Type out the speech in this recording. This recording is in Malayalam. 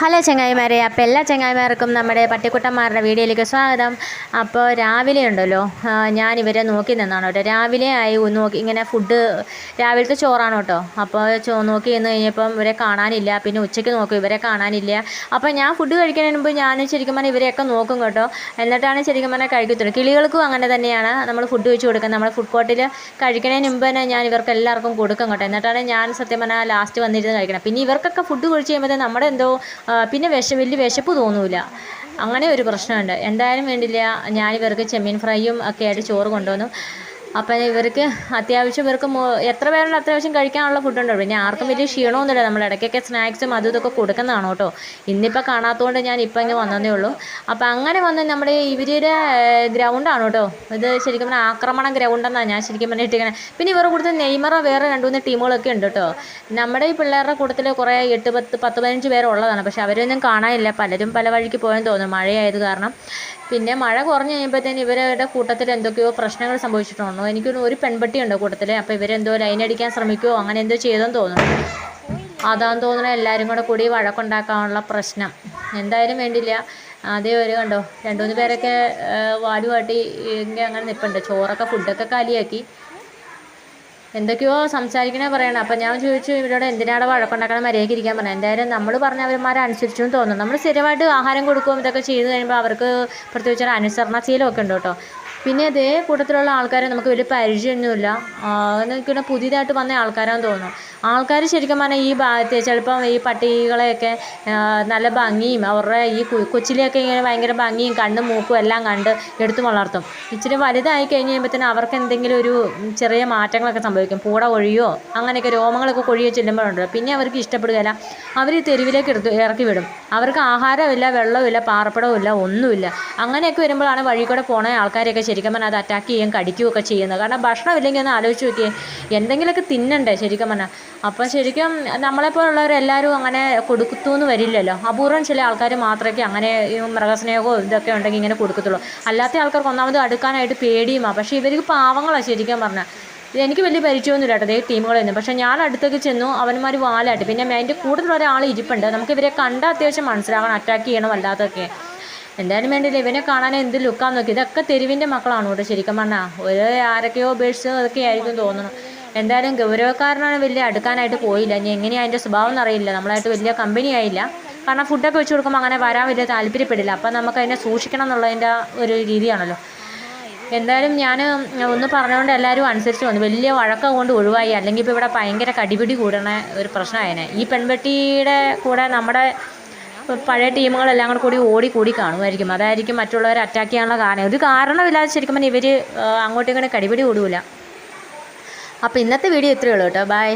ഹലോ ചങ്ങായിമാരെ അപ്പോൾ എല്ലാ ചങ്ങായിമാർക്കും നമ്മുടെ പട്ടിക്കുട്ടന്മാരുടെ വീഡിയോയിലേക്ക് സ്വാഗതം. അപ്പോൾ രാവിലെ ഉണ്ടല്ലോ ഞാൻ ഇവരെ നോക്കി നിന്നാണ് കേട്ടോ. രാവിലെ ആയി നോക്കി ഇങ്ങനെ ഫുഡ് രാവിലത്തെ ചോറാണ് കേട്ടോ. അപ്പോൾ ചോ നോക്കി നിന്ന് കഴിഞ്ഞപ്പം ഇവരെ കാണാനില്ല പിന്നെ ഉച്ചയ്ക്ക് നോക്കും ഇവരെ കാണാനില്ല. അപ്പോൾ ഞാൻ ഫുഡ് കഴിക്കുന്നതിന് മുമ്പ് ഞാൻ ശരിക്കും പറഞ്ഞാൽ ഇവരെയൊക്കെ നോക്കും കേട്ടോ. എന്നിട്ടാണ് ശരിക്കും പറഞ്ഞാൽ കഴിക്കത്തുള്ളൂ. കിളികൾക്കും അങ്ങനെ തന്നെയാണ് നമ്മൾ ഫുഡ് വെച്ച് കൊടുക്കുന്നത്. നമ്മൾ ഫുഡ് കോർട്ടിൽ കഴിക്കുന്നതിന് മുമ്പ് തന്നെ ഞാൻ ഇവർക്ക് എല്ലാവർക്കും കൊടുക്കും കേട്ടോ. എന്നിട്ടാണ് ഞാൻ സത്യം പറഞ്ഞാൽ ലാസ്റ്റ് വന്നിരുന്ന് കഴിക്കണം പിന്നെ ഇവർക്കൊക്കെ ഫുഡ് കഴിച്ച് കഴിയുമ്പോൾ നമ്മുടെ എന്തോ പിന്നെ വിശ വലിയ വിശപ്പ് തോന്നൂല. അങ്ങനെ ഒരു പ്രശ്നമുണ്ട്. എന്തായാലും വേണ്ടില്ല ഞാനിവർക്ക് ചെമ്മീൻ ഫ്രൈയും ഒക്കെ ആയിട്ട് ചോറ് കൊണ്ടുവന്നു. അപ്പം ഇവർക്ക് അത്യാവശ്യം ഇവർക്ക് എത്ര പേരുണ്ട് അത്യാവശ്യം കഴിക്കാനുള്ള ഫുഡുണ്ടോ പിന്നെ ആർക്കും വലിയ ക്ഷീണമൊന്നുമില്ല. നമ്മൾ ഇടയ്ക്കൊക്കെ സ്നാക്സും അതും ഇതൊക്കെ കൊടുക്കുന്നതാണ് കേട്ടോ. ഇന്നിപ്പോൾ കാണാത്തതുകൊണ്ട് ഞാൻ ഇപ്പം ഇങ്ങനെ വന്നതേ ഉള്ളൂ. അപ്പം അങ്ങനെ വന്ന് നമ്മുടെ ഇവരുടെ ഗ്രൗണ്ടാണ് കേട്ടോ. ഇത് ശരിക്കും പറഞ്ഞാൽ ആക്രമണ ഗ്രൗണ്ടെന്നാണ് ഞാൻ ശരിക്കും പറഞ്ഞാൽ ഇട്ടിരിക്കണേ പിന്നെ ഇവരുടെ കൂട്ടത്തിൽ നെയ്മറ വേറെ രണ്ട് മൂന്ന് ടീമുകളൊക്കെ ഉണ്ട് കേട്ടോ. നമ്മുടെ ഈ പിള്ളേരുടെ കൂട്ടത്തിൽ കുറേ എട്ട് പത്ത് പത്ത് പതിനഞ്ച് പേരുള്ളതാണ് പക്ഷെ അവരൊന്നും കാണാനില്ല. പലരും പല വഴിക്ക് പോയെന്ന് തോന്നുന്നു. മഴയായത് കാരണം. പിന്നെ മഴ കുറഞ്ഞ് കഴിയുമ്പോഴത്തേന് ഇവരുടെ കൂട്ടത്തിൽ എന്തൊക്കെയോ പ്രശ്നങ്ങൾ സംഭവിച്ചിട്ടുണ്ടോ. എനിക്ക് ഒരു പെൺപട്ടി പെൺപട്ടിയുണ്ട് കൂട്ടത്തിൽ അപ്പോൾ ഇവരെന്തോ ലൈൻ അടിക്കാൻ ശ്രമിക്കുമോ അങ്ങനെ എന്തോ ചെയ്തെന്ന് തോന്നുന്നു. അതാന്ന് തോന്നുന്നു എല്ലാവരും കൂടെ കൂടി വഴക്കുണ്ടാക്കാനുള്ള പ്രശ്നം. എന്തായാലും വേണ്ടില്ല. അതേ ഒരു കണ്ടോ രണ്ട് മൂന്ന് പേരൊക്കെ ആ, വാലുമാട്ടി ഇങ്ങനെ അങ്ങനെ നിൽപ്പുണ്ട് ചോറൊക്കെ ഫുഡൊക്കെ കാലിയാക്കി. എന്തൊക്കെയോ സംസാരിക്കണേ പറയണം. അപ്പം ഞാൻ ചോദിച്ചു ഇവരോട് എന്തിനാണ് വഴക്കുണ്ടാക്കണം? മര്യാദയ്ക്ക് ഇരിക്കാൻ പറഞ്ഞത് എന്തായാലും നമ്മൾ പറഞ്ഞ അവന്മാരെ അനുസരിച്ചു തോന്നുന്നു. നമ്മൾ സ്ഥിരമായിട്ട് ആഹാരം കൊടുക്കുകയും ഇതൊക്കെ ചെയ്ത് കഴിയുമ്പോൾ അവർക്ക് പ്രത്യേകിച്ച് ഒരു അനുസരണശീലമൊക്കെ ഉണ്ട് കേട്ടോ. പിന്നെ അതേ കൂട്ടത്തിലുള്ള ആൾക്കാരെ നമുക്ക് വലിയ പരിചയമൊന്നുമില്ല. എന്നൊക്കെ പുതിയതായിട്ട് വന്ന ആൾക്കാരാണെന്ന് തോന്നുന്നു. ആൾക്കാർ ശരിക്കും പറഞ്ഞാൽ ഈ ഭാഗത്ത് ചിലപ്പം ഈ പട്ടികളെയൊക്കെ നല്ല ഭംഗിയും അവരുടെ ഈ കൊച്ചിലെയൊക്കെ ഇങ്ങനെ ഭയങ്കര ഭംഗിയും കണ്ണും മൂക്കും എല്ലാം കണ്ട് എടുത്തു വളർത്തും. ഇച്ചിരി വലുതായി കഴിഞ്ഞ് കഴിയുമ്പോഴത്തേന് അവർക്ക് എന്തെങ്കിലും ഒരു ചെറിയ മാറ്റങ്ങളൊക്കെ സംഭവിക്കും. പൂട കൊഴിയോ അങ്ങനെയൊക്കെ രോമങ്ങളൊക്കെ കൊഴിയോ ചെല്ലുമ്പോഴുണ്ടല്ലോ. പിന്നെ അവർക്ക് ഇഷ്ടപ്പെടുകയില്ല. അവർ തെരുവിലേക്ക് എടുത്ത് ഇറക്കി വിടും. അവർക്ക് ആഹാരമില്ല വെള്ളമില്ല പാർപ്പിടമില്ല ഒന്നുമില്ല. അങ്ങനെയൊക്കെ വരുമ്പോഴാണ് വഴി കൂടെ പോണ ആൾക്കാരെയൊക്കെ ശരിക്കും പറഞ്ഞാൽ അത് അറ്റാക്ക് ചെയ്യുകയും കടിക്കുകയൊക്കെ ചെയ്യുന്നത്. കാരണം ഭക്ഷണം ഇല്ലെങ്കിൽ ഒന്ന് ആലോചിച്ച് നോക്കിയേ എന്തെങ്കിലുമൊക്കെ തിന്നണ്ടേ ശരിക്കും പറഞ്ഞാൽ അപ്പം ശരിക്കും നമ്മളെപ്പോലുള്ളവരെല്ലാവരും അങ്ങനെ കൊടുക്കുത്തൂന്ന് വരില്ലല്ലോ. അപൂർവം ചില ആൾക്കാർ മാത്രമേ അങ്ങനെ ഈ മൃഗസ്നേഹവും ഇതൊക്കെ ഉണ്ടെങ്കിൽ ഇങ്ങനെ കൊടുക്കത്തുള്ളൂ. അല്ലാത്ത ആൾക്കാർക്ക് ഒന്നാമത് അടുക്കാനായിട്ട് പേടിയുമാണ് പക്ഷേ ഇവർക്ക് പാവങ്ങളാണ് ശരിക്കും പറഞ്ഞാൽ എനിക്ക് വലിയ പരിചയമൊന്നുമില്ല കേട്ടോ ഈ ടീമുകളൊന്നും പക്ഷേ ഞാൻ അടുത്തേക്ക് ചെന്നു അവന്മാർ വാലായിട്ട്. പിന്നെ അതിന്റെ കൂടുതൽ ഒരാൾ ഇരിപ്പുണ്ട്. നമുക്ക് ഇവരെ കണ്ട അത്യാവശ്യം മനസ്സിലാകണം അറ്റാക്ക് ചെയ്യണം അല്ലാതൊക്കെ എന്തായാലും വേണ്ടില്ല. ഇവനെ കാണാൻ എന്ത് ലുക്കാന്ന് നോക്കി. ഇതൊക്കെ തെരുവിന്റെ മക്കളാണ് കേട്ടോ ശരിക്കും പറഞ്ഞാൽ ഒരു ആരൊക്കെയോ ഉപേക്ഷിച്ചത് അതൊക്കെ ആയിരിക്കും തോന്നുന്നു. എന്തായാലും ഗൗരവക്കാരനാണ് വലിയ അടുക്കാനായിട്ട് പോയില്ല. ഇനി എങ്ങനെയാണ് അതിന്റെ സ്വഭാവം എന്നറിയില്ല നമ്മളായിട്ട് വലിയ കമ്പനി ആയില്ല. കാരണം ഫുഡൊക്കെ വെച്ച് കൊടുക്കുമ്പോൾ അങ്ങനെ വരാൻ വലിയ താല്പര്യപ്പെടില്ല. അപ്പം നമുക്ക് അതിനെ സൂക്ഷിക്കണം എന്നുള്ളതിന്റെ ഒരു രീതിയാണല്ലോ. എന്തായാലും ഞാൻ ഒന്ന് പറഞ്ഞുകൊണ്ട് എല്ലാവരും അനുസരിച്ച് വന്നു. വലിയ വഴക്കം കൊണ്ട് ഒഴിവായി. അല്ലെങ്കിൽ ഇപ്പോൾ ഇവിടെ ഭയങ്കര കടിപിടി കൂടണ ഒരു പ്രശ്നമായേനെ ഈ പെൺപെട്ടിയുടെ കൂടെ നമ്മുടെ പഴയ ടീമുകളെല്ലാം കൂടെ കൂടി ഓടി കൂടി കാണുമായിരിക്കും. അതായിരിക്കും മറ്റുള്ളവരെ അറ്റാക്ക് ചെയ്യാനുള്ള കാരണം. ഒരു കാരണമില്ലാതെ ശരിക്കും പറഞ്ഞാൽ ഇവർ അങ്ങോട്ടും ഇങ്ങോട്ടും കടിപിടി കൂടൂല. അപ്പോൾ ഇന്നത്തെ വീഡിയോ ഇത്രയേ ഉള്ളൂ കേട്ടോ. ബൈ